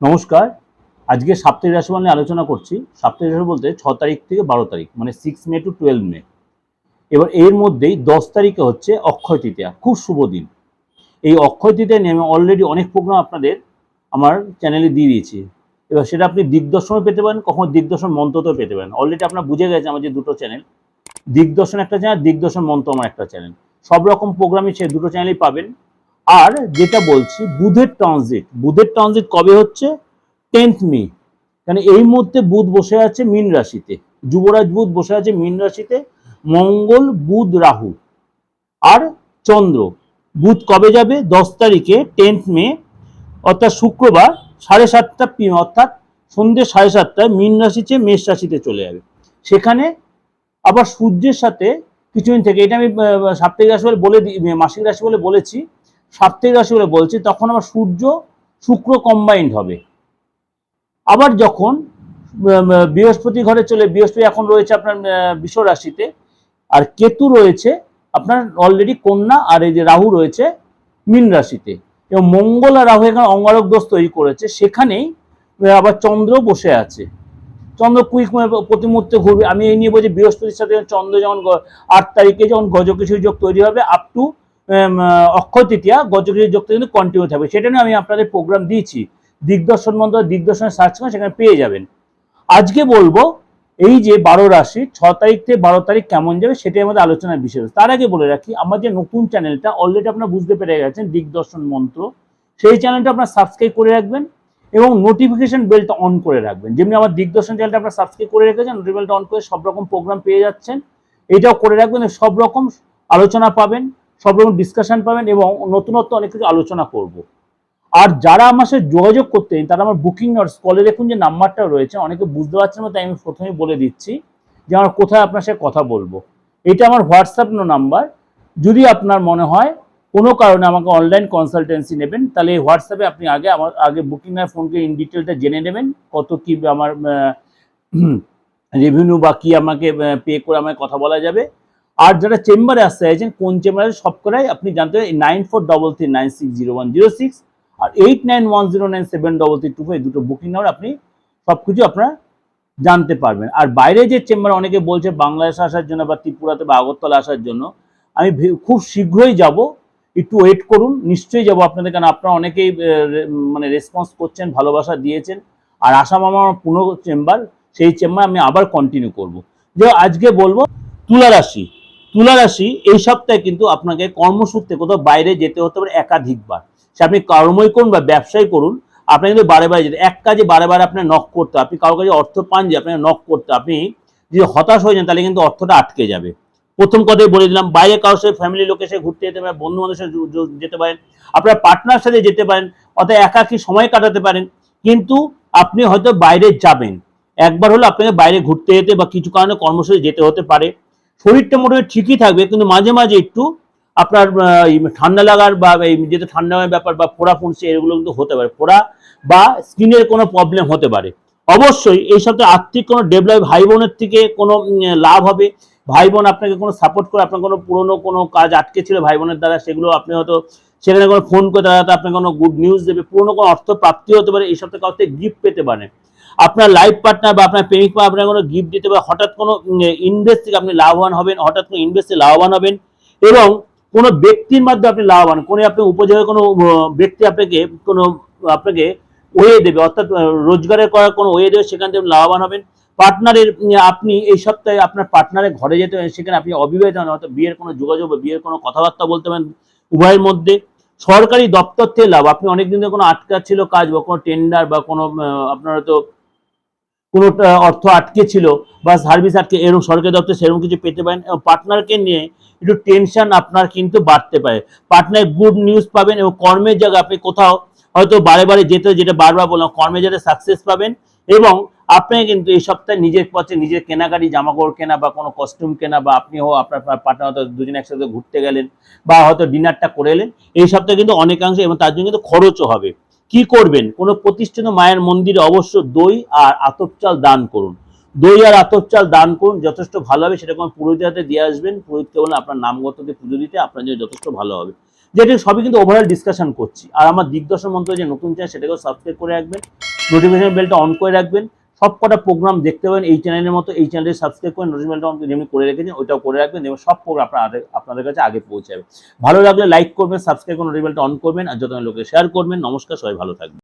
নমস্কার। আজকে সাপ্তাহিক রাশিফল নিয়ে আলোচনা করছি। সাপ্তাহিক রাশি বলতে ছ তারিখ থেকে বারো তারিখ মানে six May to twelve May. এবার এর মধ্যেই দশ তারিখে হচ্ছে অক্ষয় তৃতীয়া। খুব শুভ দিন। এই অক্ষয় তৃতীয়া নিয়ে আমি অলরেডি অনেক প্রোগ্রাম আপনাদের আমার চ্যানেলে দিয়ে দিয়েছি। এবার সেটা আপনি দিগদর্শনও পেতে পারেন, কখনো দিগদর্শন মন্ত্রতেও পেতে পারেন। অলরেডি আপনার বুঝে গেছে আমার যে দুটো চ্যানেল দিগদর্শন একটা চ্যানেল দিগদর্শন মন্ত্র আমার একটা চ্যানেল সব রকম প্রোগ্রামই সে দুটো চ্যানেলেই পাবেন। আর যেটা বলছি, বুধের ট্রানজিট বুধের ট্রানজিট কবে হচ্ছে? টেন্থ মে কারণ এই মুহূর্তে বুধ বসে আছে মীন রাশিতে। যুবরাজ বুধ বসে আছে মীন রাশিতে। মঙ্গল, বুধ, রাহু। আর চন্দ্র। বুধ কবে যাবে? দশ তারিখে টেন্থ মে অর্থাৎ শুক্রবার, সাড়ে সাতটা পি- অর্থাৎ সন্ধ্যে সাড়ে সাতটায় মীন রাশিতে মেষ রাশিতে চলে যাবে। সেখানে আবার সূর্যের সাথে, কিছুদিন থেকে, এটা আমি সাপ্তাহিক রাশি বলে বলে মাসিক রাশি বলে বলেছি সাপ্তাহিক রাশি বলে বলছি, তখন আবার সূর্য শুক্র কম্বাইন্ড হবে। আবার যখন বৃহস্পতি ঘরে চলে, বৃহস্পতি এখন রয়েছে আপনার বিশ্ব রাশিতে, আর কেতু রয়েছে আপনার অলরেডি কন্যা, আর এই যে রাহু রয়েছে মীন রাশিতে। এবং মঙ্গল আর রাহু এখানে অঙ্গারক দোষ তৈরি করেছে, সেখানেই আবার চন্দ্র বসে আছে। চন্দ্র কুইক প্রতি মুহূর্তে ঘুরবে। আমি এই নিয়ে বলছি, বৃহস্পতির সাথে চন্দ্র যখন গ- আট তারিখে যখন গজকেশরী যোগ তৈরি হবে আপ টু অক্ষয় তৃতীয়া গজকেশরী যোগটা কিন্তু কন্টিনিউ থাকবে। সেটা নিয়ে আমি আপনাদের প্রোগ্রাম দিয়েছি। দিগদর্শন মন্ত্র দিগদর্শনে সার্চ করে সেখানে পেয়ে যাবেন। আজকে বলব, এই যে বারো রাশি, ছ তারিখ থেকে বারো তারিখ কেমন যাবে সেটাই আমাদের আলোচনার বিষয়। তার আগে বলে রাখি, আমার যে নতুন চ্যানেলটা অলরেডি আপনারা বুঝতে পেরে গেছেন, দিগদর্শন মন্ত্র। সেই চ্যানেলটা আপনারা সাবস্ক্রাইব করে রাখবেন এবং নোটিফিকেশন বেলটা অন করে রাখবেন। যেমনি আমার দিগদর্শন চ্যানেলটা আপনারা সাবস্ক্রাইব করে রেখেছেন নোটিফিকেশনটা অন করে সব রকম প্রোগ্রাম পেয়ে যাচ্ছেন। এটাও করে রাখবেন সব রকম আলোচনা পাবেন। সব রকম ডিসকাশন পাবেন এবং নতুনত্ব অনেক কিছু আলোচনা করব। আর যারা আমার সাথে যোগাযোগ করতে তারা আমার বুকিং নটস কলে দেখুন যে নাম্বারটা রয়েছে, অনেকে বুঝতে পারছেন না, তাই আমি প্রথমেই বলে দিচ্ছি যে আমার কোথায় আপনার সাথে কথা বলব। এটা আমার হোয়াটসঅ্যাপ নাম্বার। যদি আপনার মনে হয় কোনো কারণে আমাকে অনলাইন কনসালটেন্সি নেবেন, তাহলে হোয়াটসঅ্যাপে আপনি আগে আমার, আগে বুকিং এর ফোনকে ইন ডিটেলটা জেনে নেবেন, কত কি আমার রেভিনিউ বা কী আমাকে পে করে আমাকে কথা বলা যাবে। আর যারা চেম্বারে আসতে চাইছেন, কোন চেম্বারে সব করাই আপনি জানতে পারেন nine four double three nine six zero one zero six আর eight nine one zero nine seven double three two five দুটো বুকিং নাম্বার আপনি সব কিছু আপনারা জানতে পারবেন। আর বাইরে যে চেম্বার অনেকে বলছে বাংলাদেশে আসার জন্য বা ত্রিপুরাতে বা আগরতলা আসার জন্য, আমি খুব শীঘ্রই যাব। একটু ওয়েট করুন, নিশ্চয়ই যাব আপনাদের, কারণ আপনারা অনেকেই মানে রেসপন্স করছেন, ভালোবাসা দিয়েছেন। আর আসাম আমার পুরো চেম্বার সেই চেম্বার আমি আবার কন্টিনিউ করব। যে আজকে বলব তুলা রাশি। তুলা রাশি এই সপ্তাহে কিন্তু আপনাকে কর্মসূত্রে কোথাও বাইরে যেতে হতে পারে একাধিকবার। সে আপনি কর্মই করুন বা ব্যবসায় করুন আপনার কিন্তু বারে বারে যেতে এক কাজে বারে বারে আপনার নক করতে। আপনি কারও কাছে অর্থ পান যে আপনাকে নক করতে আপনি যদি হতাশ হয়ে যান তাহলে কিন্তু অর্থটা আটকে যাবে। প্রথম কথাই বলে দিলাম, বাইরে কারোর সাথে ফ্যামিলি লোকের সাথে ঘুরতে যেতে পারেন বন্ধু বান্ধবের সাথে যেতে পারেন, আপনার পার্টনার সাথে যেতে পারেন, অর্থাৎ একাকি সময় কাটাতে পারেন। কিন্তু আপনি হয়তো বাইরে যাবেন। একবার হলো আপনাকে বাইরে ঘুরতে যেতে বা কিছু কারণে কর্মসূচি যেতে হতে পারে। শরীরটা মোটামুটি ঠিকই থাকবে, কিন্তু মাঝে মাঝে একটু আপনার ঠান্ডা লাগার বা এই যেহেতু ঠান্ডা ব্যাপার বা পোড়া ফুনছে এগুলো কিন্তু হতে পারে। পোড়া বা স্কিনের কোনো প্রবলেম হতে পারে। অবশ্যই এই সপ্তাহে আর্থিক কোনো ডেভেলপ ভাই বোনের থেকে কোনো লাভ হবে। ভাই বোন আপনাকে কোনো সাপোর্ট করে, আপনার কোনো পুরনো কোনো কাজ আটকে ছিল ভাই বোনের দ্বারা, সেগুলো আপনি হয়তো সেখানে কোনো ফোন করে তারা আপনাকে কোনো গুড নিউজ দেবে, পুরনো কোনো অর্থ প্রাপ্তি হতে পারে, এই সপ্তাহে কাউকে গিফট পেতে পারে। আপনার লাইফ পার্টনার বা আপনার প্রেমিক বা আপনার কোনো গিফট দিতে পারে, হঠাৎ কোনো ইনভেস্ট থেকে আপনি লাভবান হবেন, হঠাৎ কোনো ইনভেস্টে লাভবান হবেন এবং কোনো ব্যক্তির মাধ্যমে আপনি লাভবান, কোনো আপনি উপযোগের কোনো ব্যক্তি আপনাকে কোনো, আপনাকে ওয়ে দেবে, অর্থাৎ রোজগারের করার কোনো ওয়ে দেবে, সেখান থেকে লাভবান হবেন। পার্টনারের আপনি এই সপ্তাহে আপনার পার্টনারের ঘরে যেতে সেখানে আপনি অবিবাহিত হন, অর্থাৎ বিয়ের কোনো যোগাযোগ বা বিয়ের কোনো কথাবার্তা বলতে পারেন উভয়ের মধ্যে। সরকারি দপ্তর থেকে লাভ। আপনি অনেকদিন ধরে কোনো আটকা ছিল কাজ বা কোনো টেন্ডার বা কোনো আপনার হয়তো কোনো অর্থ আটকে ছিল বা সার্ভিস আটকে, এরকম সরকারি দপ্তর সেরকম কিছু পেতে পারেন। এবং পার্টনারকে নিয়ে একটু টেনশন আপনার কিন্তু বাড়তে পারে। পার্টনার গুড নিউজ পাবেন এবং কর্মের জায়গায় আপনি কোথাও হয়তো বারে বারে যেতে, যেটা বারবার বললাম, কর্মের যাতে সাকসেস পাবেন। এবং আপনাকে কিন্তু এই সপ্তাহে নিজের পথে নিজের কেনাকাটি জামা কাপড় কেনা বা কোনো কস্টিউম কেনা বা আপনি হোক আপনার পার্টনার হয়তো দুজন একসাথে ঘুরতে গেলেন বা হয়তো ডিনারটা করে এলেন, এই সপ্তাহে কিন্তু অনেকাংশে এবং তার জন্য কিন্তু খরচও হবে। কি করবেন? কোনো প্রতিষ্ঠিত মায়ের মন্দিরে অবশ্য দই আর আতপ চাল দান করুন। দই আর আতপ চাল দান করুন, যথেষ্ট ভালো হবে সেটা কোনো পুরোহিতের হাতে দিয়ে আসবেন, পুরোহিতকে বলেন আপনার নামগত দিয়ে পুজো দিতে, আপনার জন্য যথেষ্ট ভালো হবে। যেটা সবই কিন্তু ওভারঅল ডিসকাশন করছি। আর আমার দিগদর্শন মন্ত্র যে নতুন চাই সেটাকেও সাবস্ক্রাইব করে রাখবেন নোটিফিকেশন বেলটা অন করে রাখবেন সব কটা প্রোগ্রাম দেখতে পাবেন এই চ্যানেলের মতো, এই চ্যানেলটি সাবস্ক্রাইব করে নোটিফিকেশন অন করে যেমনি করে রেখেছেন, ওইটাও করে রাখবেন এবং সব প্রোগ্রাম আপনাদের আপনাদের কাছে আগে পৌঁছাবে। ভালো লাগলে লাইক করবেন সাবস্ক্রাইব করে নোটিফিকেশন অন করবেন, আর যত লোকে শেয়ার করবেন। নমস্কার, সবাই ভালো থাকবেন।